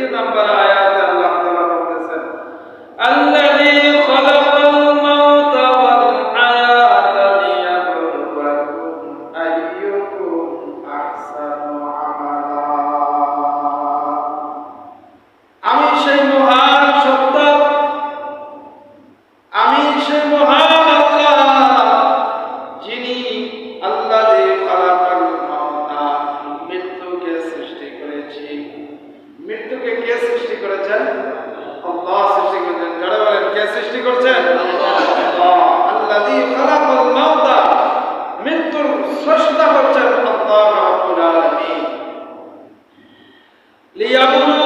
तीसरे नंबर आया। করেছেন? আল্লাহ সৃষ্টি করেছেন। যারা বলেন কে সৃষ্টি করছেন? মৃত্যুর স্রষ্টা হচ্ছেন আল্লাহ লিয়াবুল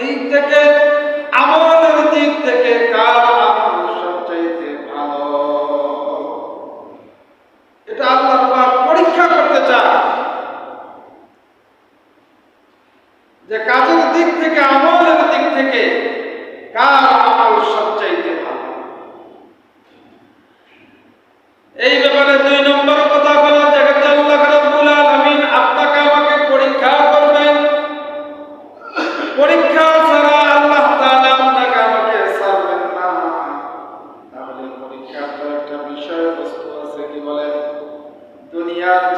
দিক থেকে দিক থেকে কার সবচাইতে ভালো? এটা আল্লাহ পরীক্ষা করতে চায়। যে কাজের দিক থেকে, আমলের দিক থেকে কার আমল সবচাইতে ভালো? এই ব্যাপারে দুই নম্বর দুনিয়ার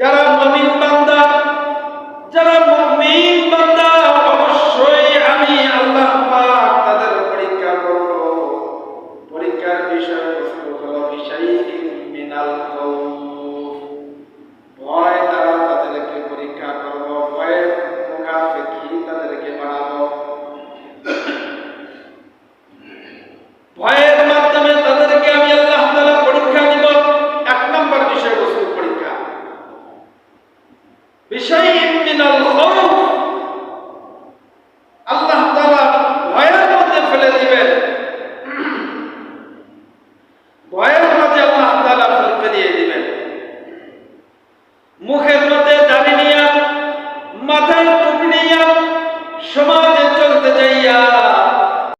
যারা নবীন আল্লাহ ভয়ের মধ্যে ভয়ের মধ্যে আল্লাহ তালা দিবেন। মুখের মধ্যে মাথায় সমাজে চলতে যাইয়া